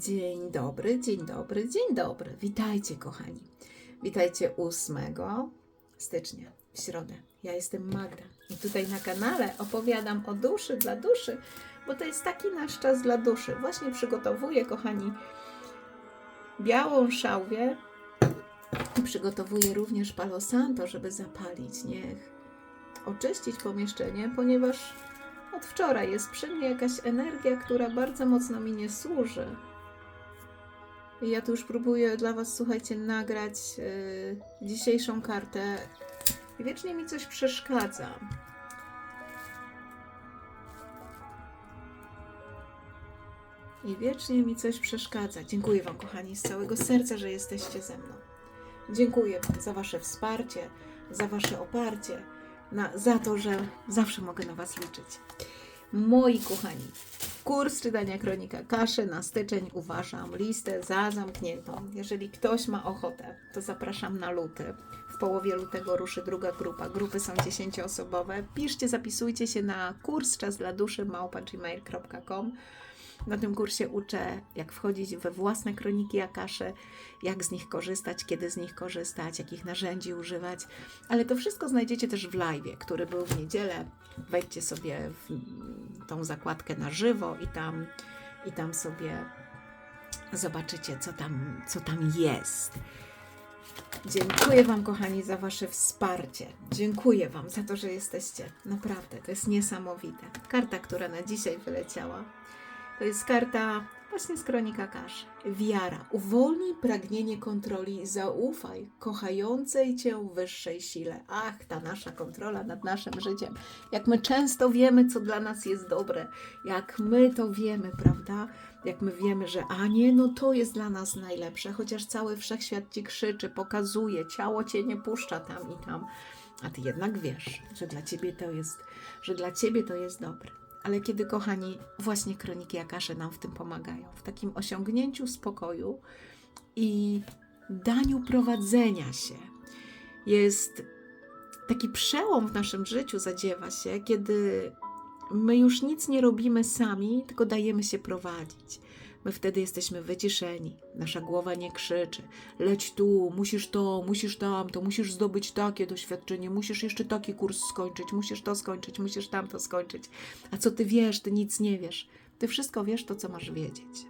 Dzień dobry, dzień dobry, dzień dobry. Witajcie, kochani. Witajcie 8 stycznia, w środę. Ja jestem Magda i tutaj na kanale opowiadam o duszy dla duszy, bo to jest taki nasz czas dla duszy. Właśnie przygotowuję, kochani, białą szałwię i przygotowuję również palo santo, żeby zapalić. Niech oczyścić pomieszczenie, ponieważ od wczoraj jest przy mnie jakaś energia, która bardzo mocno mi nie służy. Ja tu już próbuję dla Was, słuchajcie, nagrać yy, dzisiejszą kartę. I wiecznie mi coś przeszkadza. I wiecznie mi coś przeszkadza. Dziękuję Wam, kochani, z całego serca, że jesteście ze mną. Dziękuję za Wasze wsparcie, za Wasze oparcie, na, za to, że zawsze mogę na Was liczyć. Moi kochani, kurs czytania Kronika Kaszy na styczeń uważam listę za zamkniętą. Jeżeli ktoś ma ochotę, to zapraszam na luty. W połowie lutego ruszy druga grupa. Grupy są dziesięcioosobowe. Piszcie, zapisujcie się na kurs czas dla duszy małpa.gmail.com. Na tym kursie uczę, jak wchodzić we własne kroniki Akasze, jak z nich korzystać, kiedy z nich korzystać, jakich narzędzi używać. Ale to wszystko znajdziecie też w live, który był w niedzielę. Wejdźcie sobie w mm, tą zakładkę na żywo i tam, i tam sobie zobaczycie, co tam, co tam jest. Dziękuję Wam, kochani, za Wasze wsparcie. Dziękuję Wam za to, że jesteście. Naprawdę, to jest niesamowite. Karta, która na dzisiaj wyleciała, to jest karta właśnie z Kronika Kasz. Wiara. Uwolnij pragnienie kontroli, zaufaj kochającej Cię wyższej sile. Ach, ta nasza kontrola nad naszym życiem. Jak my często wiemy, co dla nas jest dobre. Jak my to wiemy, prawda? Jak my wiemy, że a nie, no to jest dla nas najlepsze. Chociaż cały wszechświat Ci krzyczy, pokazuje, ciało Cię nie puszcza tam i tam. A Ty jednak wiesz, że dla Ciebie to jest, że dla Ciebie to jest dobre. Ale kiedy, kochani, właśnie kroniki Akasze nam w tym pomagają, w takim osiągnięciu spokoju i daniu prowadzenia się, jest taki przełom w naszym życiu zadziewa się, kiedy my już nic nie robimy sami, tylko dajemy się prowadzić. My wtedy jesteśmy wyciszeni, nasza głowa nie krzyczy. Leć tu, musisz to, musisz tamto, musisz zdobyć takie doświadczenie, musisz jeszcze taki kurs skończyć, musisz to skończyć, musisz tamto skończyć. A co ty wiesz, ty nic nie wiesz. Ty wszystko wiesz to, co masz wiedzieć.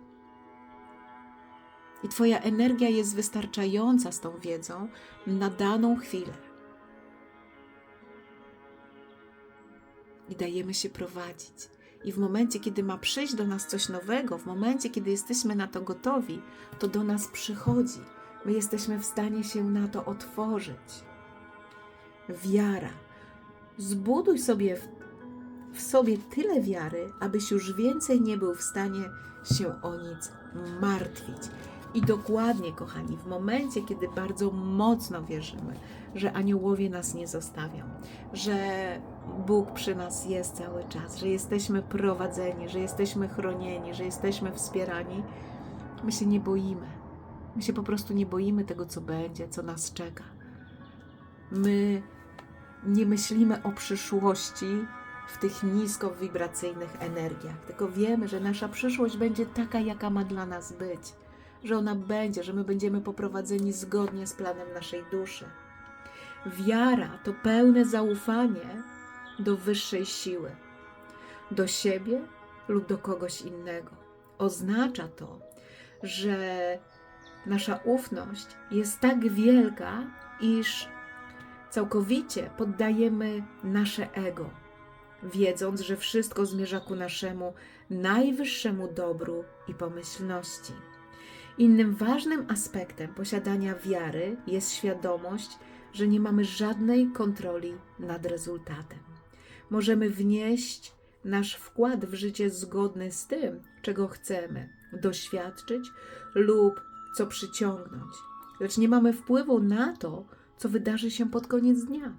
I twoja energia jest wystarczająca z tą wiedzą na daną chwilę. I dajemy się prowadzić. I w momencie, kiedy ma przyjść do nas coś nowego, w momencie, kiedy jesteśmy na to gotowi, to do nas przychodzi. My jesteśmy w stanie się na to otworzyć. Wiara. Zbuduj sobie w, w sobie tyle wiary, abyś już więcej nie był w stanie się o nic martwić. I dokładnie, kochani, w momencie, kiedy bardzo mocno wierzymy, że aniołowie nas nie zostawią, że Bóg przy nas jest cały czas, że jesteśmy prowadzeni, że jesteśmy chronieni, że jesteśmy wspierani, my się nie boimy. My się po prostu nie boimy tego, co będzie, co nas czeka. My nie myślimy o przyszłości w tych niskowibracyjnych energiach, tylko wiemy, że nasza przyszłość będzie taka, jaka ma dla nas być, że ona będzie, że my będziemy poprowadzeni zgodnie z planem naszej duszy. Wiara to pełne zaufanie do wyższej siły, do siebie lub do kogoś innego. Oznacza to, że nasza ufność jest tak wielka, iż całkowicie poddajemy nasze ego, wiedząc, że wszystko zmierza ku naszemu najwyższemu dobru i pomyślności. Innym ważnym aspektem posiadania wiary jest świadomość, że nie mamy żadnej kontroli nad rezultatem. Możemy wnieść nasz wkład w życie zgodny z tym, czego chcemy doświadczyć lub co przyciągnąć, lecz nie mamy wpływu na to, co wydarzy się pod koniec dnia.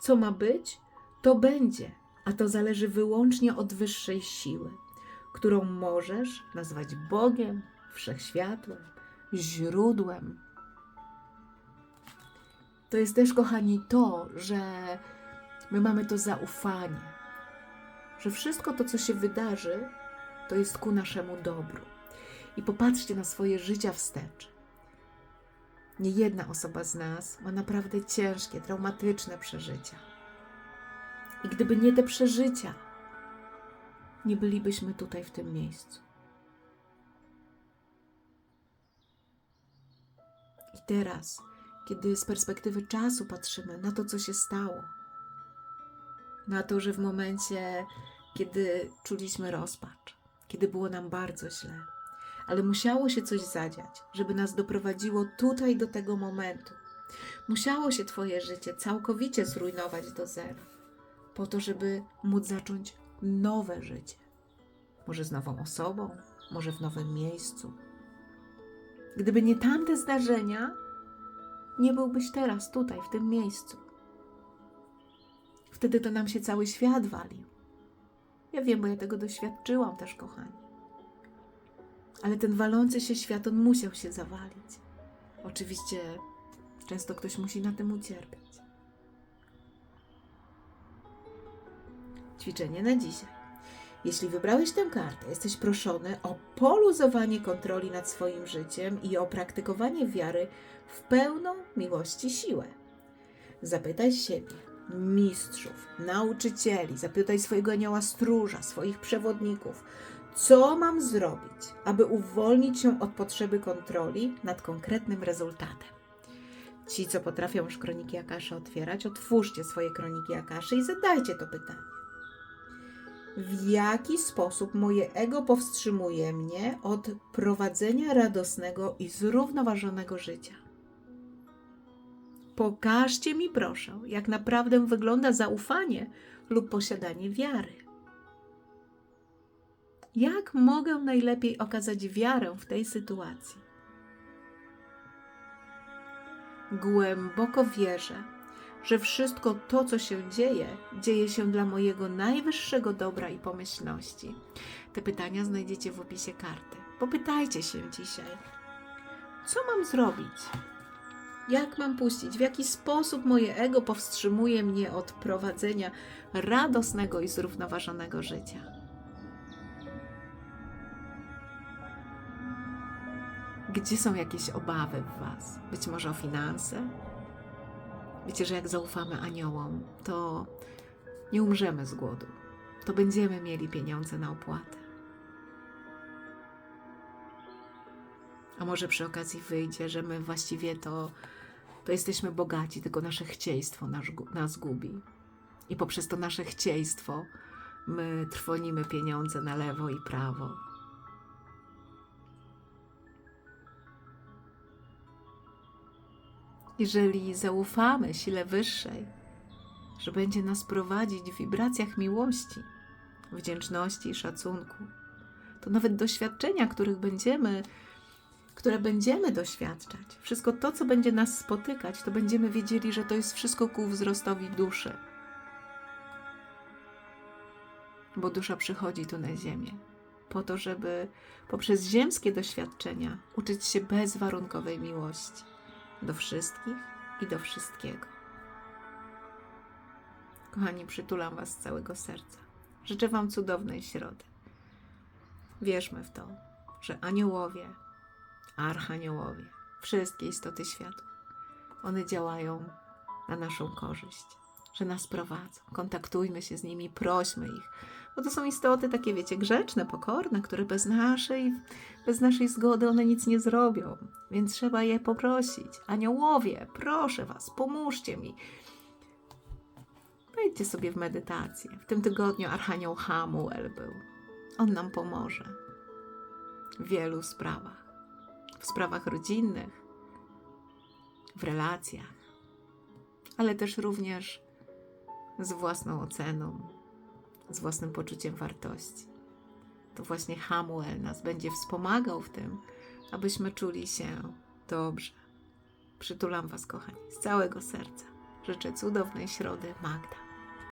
Co ma być, to będzie, a to zależy wyłącznie od wyższej siły, którą możesz nazwać Bogiem, wszechświatłem, źródłem. To jest też, kochani, to, że my mamy to zaufanie, że wszystko to, co się wydarzy, to jest ku naszemu dobru. i popatrzcie na swoje życia wstecz. Nie jedna osoba z nas ma naprawdę ciężkie, traumatyczne przeżycia. I gdyby nie te przeżycia, nie bylibyśmy tutaj w tym miejscu. I teraz, kiedy z perspektywy czasu patrzymy na to, co się stało, na to, że w momencie, kiedy czuliśmy rozpacz, kiedy było nam bardzo źle, ale musiało się coś zadziać, żeby nas doprowadziło tutaj do tego momentu. Musiało się Twoje życie całkowicie zrujnować do zera, po to, żeby móc zacząć nowe życie. Może z nową osobą, może w nowym miejscu. Gdyby nie tamte zdarzenia, nie byłbyś teraz tutaj, w tym miejscu. Wtedy to nam się cały świat walił. Ja wiem, bo ja tego doświadczyłam też, kochani. Ale ten walący się świat, on musiał się zawalić. Oczywiście często ktoś musi na tym ucierpieć. Ćwiczenie na dzisiaj. Jeśli wybrałeś tę kartę, jesteś proszony o poluzowanie kontroli nad swoim życiem i o praktykowanie wiary w pełną miłości siłę. Zapytaj siebie, mistrzów, nauczycieli, zapytaj swojego anioła stróża, swoich przewodników, co mam zrobić, aby uwolnić się od potrzeby kontroli nad konkretnym rezultatem. Ci, co potrafią już kroniki Akaszy otwierać, otwórzcie swoje kroniki Akaszy i zadajcie to pytanie. W jaki sposób moje ego powstrzymuje mnie od prowadzenia radosnego i zrównoważonego życia? Pokażcie mi, proszę, jak naprawdę wygląda zaufanie lub posiadanie wiary. Jak mogę najlepiej okazać wiarę w tej sytuacji? Głęboko wierzę, że wszystko to, co się dzieje, dzieje się dla mojego najwyższego dobra i pomyślności. Te pytania znajdziecie w opisie karty. Popytajcie się dzisiaj, co mam zrobić? Jak mam puścić? W jaki sposób moje ego powstrzymuje mnie od prowadzenia radosnego i zrównoważonego życia? Gdzie są jakieś obawy w Was? Być może o finanse? Wiecie, że jak zaufamy aniołom, to nie umrzemy z głodu. To będziemy mieli pieniądze na opłatę. A może przy okazji wyjdzie, że my właściwie to, to jesteśmy bogaci, tylko nasze chcieństwo nas, nas gubi. I poprzez to nasze chcieństwo my trwonimy pieniądze na lewo i prawo. Jeżeli zaufamy sile wyższej, że będzie nas prowadzić w wibracjach miłości, wdzięczności i szacunku, to nawet doświadczenia, których będziemy które będziemy doświadczać, wszystko to, co będzie nas spotykać, to będziemy wiedzieli, że to jest wszystko ku wzrostowi duszy. Bo dusza przychodzi tu na ziemię po to, żeby poprzez ziemskie doświadczenia uczyć się bezwarunkowej miłości do wszystkich i do wszystkiego. Kochani, przytulam Was z całego serca. Życzę Wam cudownej środy. Wierzmy w to, że aniołowie, archaniołowie, wszystkie istoty światła, one działają na naszą korzyść, że nas prowadzą. Kontaktujmy się z nimi, prośmy ich, bo to są istoty takie, wiecie, grzeczne, pokorne, które bez naszej, bez naszej zgody one nic nie zrobią, więc trzeba je poprosić. Aniołowie, proszę Was, pomóżcie mi. Wejdźcie sobie w medytację. W tym tygodniu Archanioł Hamuel był. On nam pomoże w wielu sprawach w sprawach rodzinnych, w relacjach, ale też również z własną oceną, z własnym poczuciem wartości. To właśnie Hamuel nas będzie wspomagał w tym, abyśmy czuli się dobrze. Przytulam Was, kochani, z całego serca. Życzę cudownej środy, Magda.